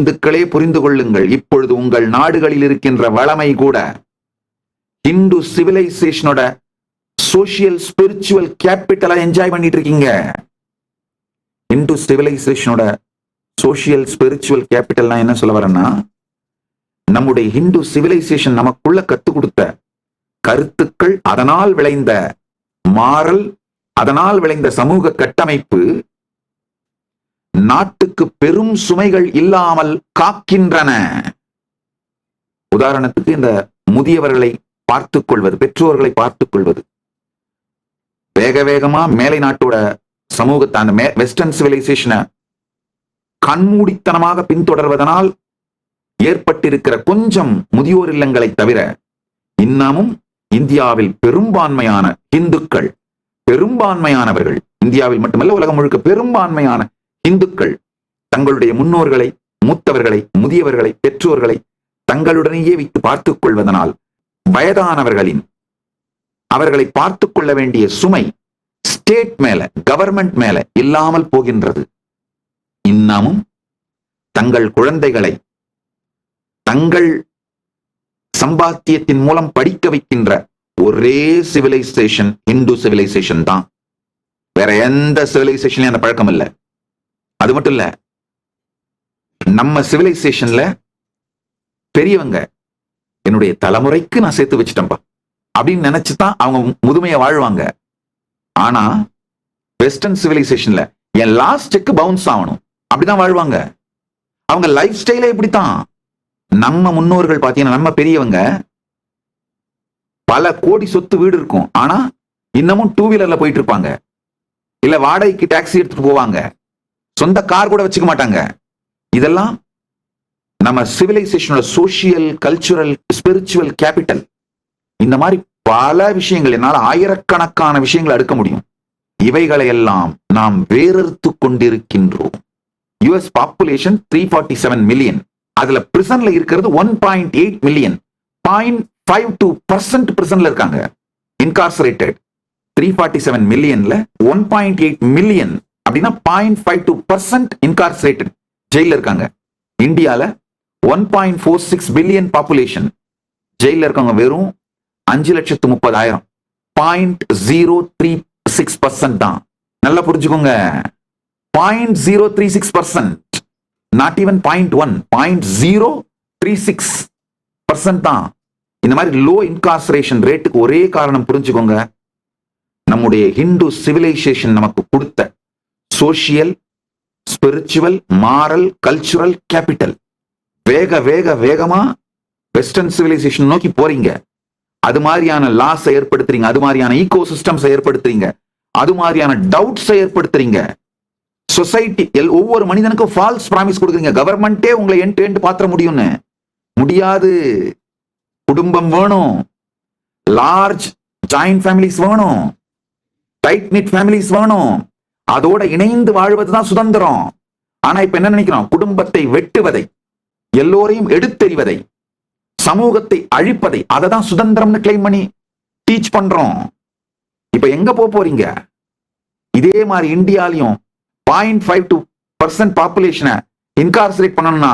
இந்துக்களே புரிந்து கொள்ளுங்கள். இப்பொழுது உங்கள் நாடுகளில் இருக்கின்ற வளமை கூட இந்து சிவிலைசேஷனோட சோசியல் ஸ்பிரிச்சுவல் கேபிட்டலா என்ஜாய் பண்ணிட்டு இருக்கீங்க இந்து சிவிலைசேஷனோட சோசியல் ஸ்பிரிச்சுவல் கேபிட்டல்னா என்ன சொல்ல வரேன்னா நம்முடைய ஹிந்து சிவிலைசேஷன் நமக்குள்ள கத்து கொடுத்த கருத்துக்கள் அதனால் விளைந்த மாறல் அதனால் விளைந்த சமூக கட்டமைப்பு நாட்டுக்கு பெரும் சுமைகள் இல்லாமல் காக்கின்றன. உதாரணத்துக்கு இந்த முதியவர்களை பார்த்துக் கொள்வது பெற்றோர்களை பார்த்துக் கொள்வது. வேக வேகமா மேலை நாட்டோட சமூகத்தை அந்த வெஸ்டர்ன் சிவிலைசேஷனை கண்மூடித்தனமாக பின்தொடர்வதனால் ஏற்பட்டிருக்கிற கொஞ்சம் முதியோர் இல்லங்களை தவிர இன்னமும் இந்தியாவில் பெரும்பான்மையான இந்துக்கள் பெரும்பான்மையானவர்கள் இந்தியாவில் மட்டுமல்ல உலகம் முழுக்க பெரும்பான்மையான இந்துக்கள் தங்களுடைய முன்னோர்களை மூத்தவர்களை முதியவர்களை பெற்றோர்களை தங்களுடனேயே வைத்து பார்த்துக் கொள்வதனால் வயதானவர்களின் அவர்களை பார்த்துக் கொள்ள வேண்டிய சுமை ஸ்டேட் மேல கவர்மெண்ட் மேல இல்லாமல் போகின்றது. இன்னமும் தங்கள் குழந்தைகளை தங்கள் சம்பாத்தியத்தின் மூலம் படிக்க வைக்கின்ற ஒரே சிவிலைசேஷன் இந்து சிவிலைசேஷன் தான். வேற எந்த சிவிலைசேஷன்லயும் அந்த பழக்கம் இல்லை. அது மட்டும் இல்ல நம்ம சிவிலைசேஷன்ல பெரியவங்க என்னுடைய தலைமுறைக்கு நான் சேர்த்து வச்சிட்டேன்பா அப்படின்னு நினைச்சுதான் அவங்க முதுமையை வாழ்வாங்க. ஆனா வெஸ்டர்ன் சிவிலைசேஷன்ல என் லாஸ்ட் பவுன்ஸ் ஆகணும் அப்படிதான் வாழ்வாங்க. அவங்க லைஃப் ஸ்டைலே இப்படித்தான். நம்ம முன்னோர்கள் பாத்தீங்கன்னா நம்ம பெரியவங்க பல கோடி சொத்து வீடு இருக்கும். ஆனா இன்னமும் டூ வீலர்ல போயிட்டு இருப்பாங்க. இல்ல வாடகைக்கு டாக்ஸி எடுத்துட்டு போவாங்க. சொந்த கார் கூட வச்சுக்க மாட்டாங்க. இதெல்லாம் நம்ம சிவிலைசேஷனோட சோசியல் கல்ச்சுரல் ஸ்பிரிச்சுவல் கேபிட்டல் இந்த மாதிரி பல விஷயங்கள் என்னால் ஆயிரக்கணக்கான விஷயங்களை அடுக்க முடியும். இவைகளை எல்லாம் நாம் வேறறுத்து கொண்டிருக்கின்றோம். US population three forty seven million அதுல பிரிசன்ல இருக்கிறது one point eight million point five two percent பிரிசன்ல இருக்காங்க. இன்கார்சரேட்டட் த்ரீ ஃபார்ட்டி செவன் மில்லியன்ல ஒன் பாயிண்ட் எயிட் மில்லியன் அப்படின்னா point five two percent incarcerated ஜெயில இருக்காங்க. இந்தியால one point four six billion population ஜெயிலில் இருக்கவங்க வெறும் அஞ்சு லட்சத்து முப்பதாயிரம். Point zero three six percent தான். நல்லா புரிஞ்சுக்கோங்க. Point zero three six percent not even point one point zero three six percent தான். இந்த மாதிரி லோ இன்கார்சரேஷன் ரேட்டுக்கு ஒரே காரணம் புரிஞ்சுக்கோங்க. நம்முடைய ஹிந்து சிவிலைசேஷன் நமக்கு கொடுத்த social spiritual moral cultural capital வேக வேக வேகமா வெஸ்டர்ன் சிவிலைசேஷன் நோக்கி போறீங்க. அது மாதிரியான லாஸ் ஏற்படுத்துறீங்க. அது மாதிரியான ஈகோ சிஸ்டம்ஸ் ஏற்படுத்துறீங்க. அது மாதிரியான டவுட்ஸ் ஏற்படுத்துறீங்க. சொசைட்டி ஒவ்வொரு மனிதனுக்கும் ஃபால்ஸ் ப்ராமிஸ் கொடுக்குறீங்க. கவர்மெண்ட்டே உங்களை என் எண்டு பாத்திர முடியும்னு? முடியாது. குடும்பம் வேணும். லார்ஜ் ஜாயிண்ட் ஃபேமிலிஸ் வேணும். டைட் நிட் ஃபேமிலிஸ் வேணும். அதோட இணைந்து வாழ்வதுதான் சுதந்திரம். ஆனா இப்ப என்ன நினைக்கிறோம்? குடும்பத்தை வெட்டுவதை எல்லோரையும் எடுத்தெறிவதை சமூகத்தை அழிப்பதை அதை தான் சுதந்திரம்னு கிளைம் பண்ணி டீச் பண்றோம். இப்ப எங்க போக போறீங்க? இதே மாதிரி இந்தியாலையும் பாயிண்ட் ஃபைவ் டூ பர்சன்ட் பாப்புலேஷனை இன்கார்சரேட் பண்ணணும்னா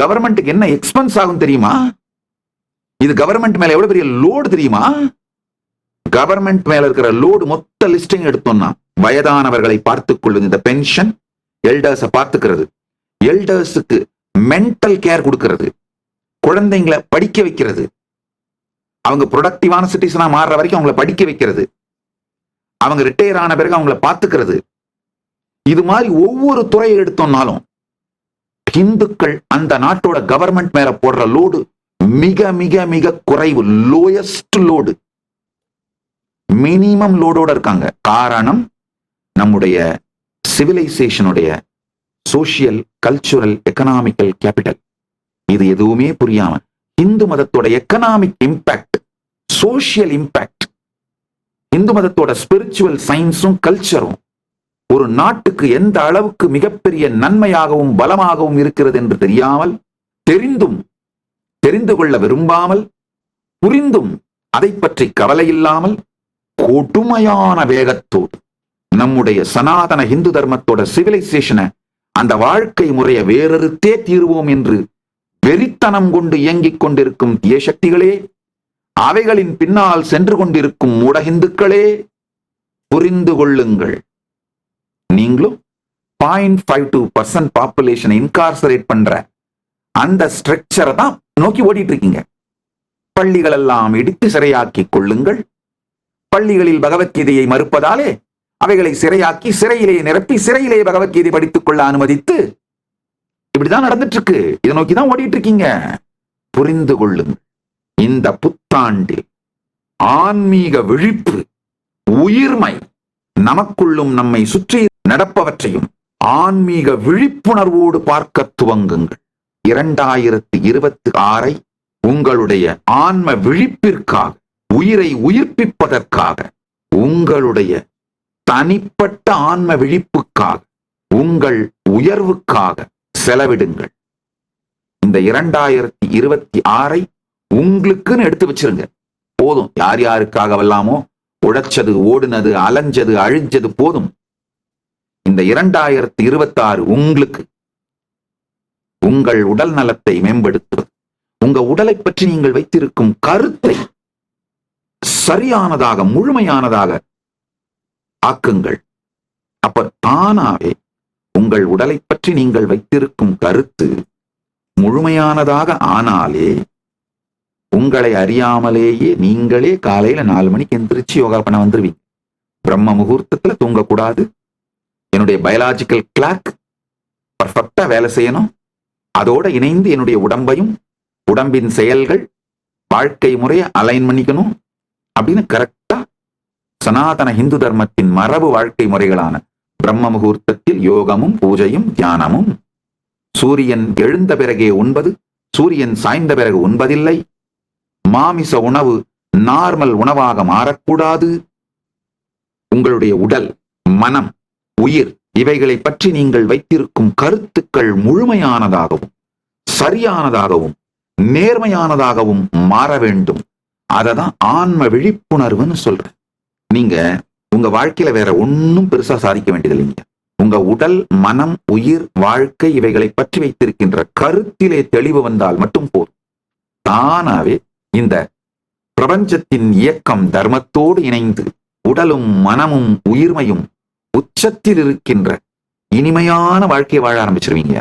கவர்மெண்ட்டுக்கு என்ன எக்ஸ்பென்ஸ் ஆகும் தெரியுமா? இது கவர்மெண்ட் மேல எவ்வளவு பெரிய லோடு தெரியுமா? கவர்மெண்ட் மேல இருக்கிற லோடு மொத்த லிஸ்டிங் எடுத்தோம்னா வயதானவர்களை பார்த்துக் கொள்வது இந்த பென்ஷன் எல்டர்ஸை பார்த்துக்கிறது. எல்டர்ஸுக்கு மென்டல் கேர் கொடுக்கிறது. குழந்தைங்களை படிக்க வைக்கிறது. அவங்க ப்ரொடக்டிவான சிட்டிசனா மாறுற வரைக்கும் அவங்கள படிக்க வைக்கிறது. அவங்க ரிட்டையர் ஆன பிறகு அவங்கள பார்த்துக்கிறது. இது மாதிரி ஒவ்வொரு துறையை எடுத்தோம்னாலும் இந்துக்கள் அந்த நாட்டோட கவர்மெண்ட் மேல போடுற லோடு மிக மிக மிக குறைவு. லோயஸ்ட் லோடு மினிமம் லோடோட இருக்காங்க. காரணம் நம்முடைய சிவிலைசேஷனுடைய சோசியல் கல்ச்சுரல் எக்கனாமிக்கல் கேபிட்டல் இது எதுவுமே புரியாம Hindu மதத்தோட economic impact social impact Hindu மதத்தோட spiritual சயின்ஸும் கல்ச்சரும் ஒரு நாட்டுக்கு எந்த அளவுக்கு மிகப்பெரிய நன்மையாகவும் பலமாகவும் இருக்கிறது என்று தெரியாமல் தெரிந்தும் தெரிந்து கொள்ள விரும்பாமல் புரிந்தும் அதை பற்றி கவலை இல்லாமல் கொடுமையான வேகத்தோடு நம்முடைய சனாதன இந்து தர்மத்தோட சிவிலைசேஷனை அந்த வாழ்க்கை முறையை வேறறுத்தே தீர்வோம் என்று வெறித்தனம் கொண்டு இயங்கிக் கொண்டிருக்கும் தீய சக்திகளே அவைகளின் பின்னால் சென்று கொண்டிருக்கும் மூடஹிந்துக்களே புரிந்து கொள்ளுங்கள். நீங்களும் பாயிண்ட் ஃபைவ் டூ பர்சன்ட் பாப்புலேஷனை இன்கார்சரேட் பண்ற அந்த ஸ்ட்ரக்சரை தான் நோக்கி ஓடிட்டு இருக்கீங்க பள்ளிகள் எல்லாம் இடித்து சிறையாக்கிக் கொள்ளுங்கள். பள்ளிகளில் பகவத்கீதையை மறுப்பதாலே அவைகளை சிறையாக்கி சிறையிலே நிரப்பி சிறையிலே பகவத்கீதை படித்துக் கொள்ள அனுமதித்து இப்படிதான் நடந்துட்டு இருக்கு இதை நோக்கி தான் ஓடிட்டு இருக்கீங்க புரிந்து கொள்ளுங்க இந்த புத்தாண்டில் ஆன்மீக விழிப்பு உயிர்மை நமக்குள்ளும் நம்மை சுற்றி நடப்பவற்றையும் ஆன்மீக விழிப்புணர்வோடு பார்க்க துவங்குங்கள். இரண்டாயிரத்தி இருபத்தி ஆறை உங்களுடைய ஆன்ம விழிப்பிற்காக உயிரை உயிர்ப்பிப்பதற்காக உங்களுடைய தனிப்பட்ட ஆன்ம விழிப்புக்காக உங்கள் உயர்வுக்காக செலவிடுங்கள். இந்த இரண்டாயிரத்தி இருபத்தி ஆறை உங்களுக்குன்னு எடுத்து வச்சிருங்க. போதும். யார் யாருக்காக வல்லாமோ உழைச்சது ஓடுனது அலைஞ்சது அழிஞ்சது போதும். இந்த இரண்டாயிரத்தி இருபத்தி ஆறு உங்களுக்கு உங்கள் உடல் நலத்தை மேம்படுத்துவது உங்க உடலை பற்றி நீங்கள் வைத்திருக்கும் கருத்தை சரியானதாக முழுமையானதாக ஆக்குங்கள். அப்ப தானாவே உங்கள் உடலை பற்றி நீங்கள் வைத்திருக்கும் கருத்து முழுமையானதாக ஆனாலே உங்களை அறியாமலேயே நீங்களே காலையில நாலு மணிக்கு எந்திரிச்சு யோகா பண்ண வந்துருவீங்க. பிரம்ம முகூர்த்தத்துல தூங்கக்கூடாது. என்னுடைய பயாலாஜிக்கல் கிளாக் பர்ஃபெக்டா வேலை செய்யணும். அதோட இணைந்து என்னுடைய உடம்பையும் உடம்பின் செயல்கள் வாழ்க்கை முறையை அலைன் பண்ணிக்கணும். அப்படின்னு கரெக்டா சனாதன இந்து தர்மத்தின் மரபு வாழ்க்கை முறைகளான பிரம்ம முகூர்த்தத்தில் யோகமும் பூஜையும் தியானமும். சூரியன் எழுந்த பிறகே உண்பது சூரியன் சாய்ந்த பிறகு உண்பதில்லை. மாமிச உணவு நார்மல் உணவாக மாறக்கூடாது. உங்களுடைய உடல் மனம் உயிர் இவைகளை பற்றி நீங்கள் வைத்திருக்கும் கருத்துக்கள் முழுமையானதாகவும் சரியானதாகவும் நேர்மையானதாகவும் மாற வேண்டும். அததான் ஆன்ம விழிப்புணர்வுன்னு சொல்றேன். நீங்க உங்க வாழ்க்கையில வேற ஒன்னும் பெருசா சாதிக்க வேண்டியதில்லைங்க. உங்க உடல் மனம் உயிர் வாழ்க்கை இவைகளை பற்றி வைத்திருக்கின்ற கருத்திலே தெளிவு வந்தால் மட்டும் போதும். தானாவே இந்த பிரபஞ்சத்தின் இயக்கம் தர்மத்தோடு இணைந்து உடலும் மனமும் உயிர்மையும் உச்சத்தில் இருக்கின்ற இனிமையான வாழ்க்கையை வாழ ஆரம்பிச்சிருவீங்க.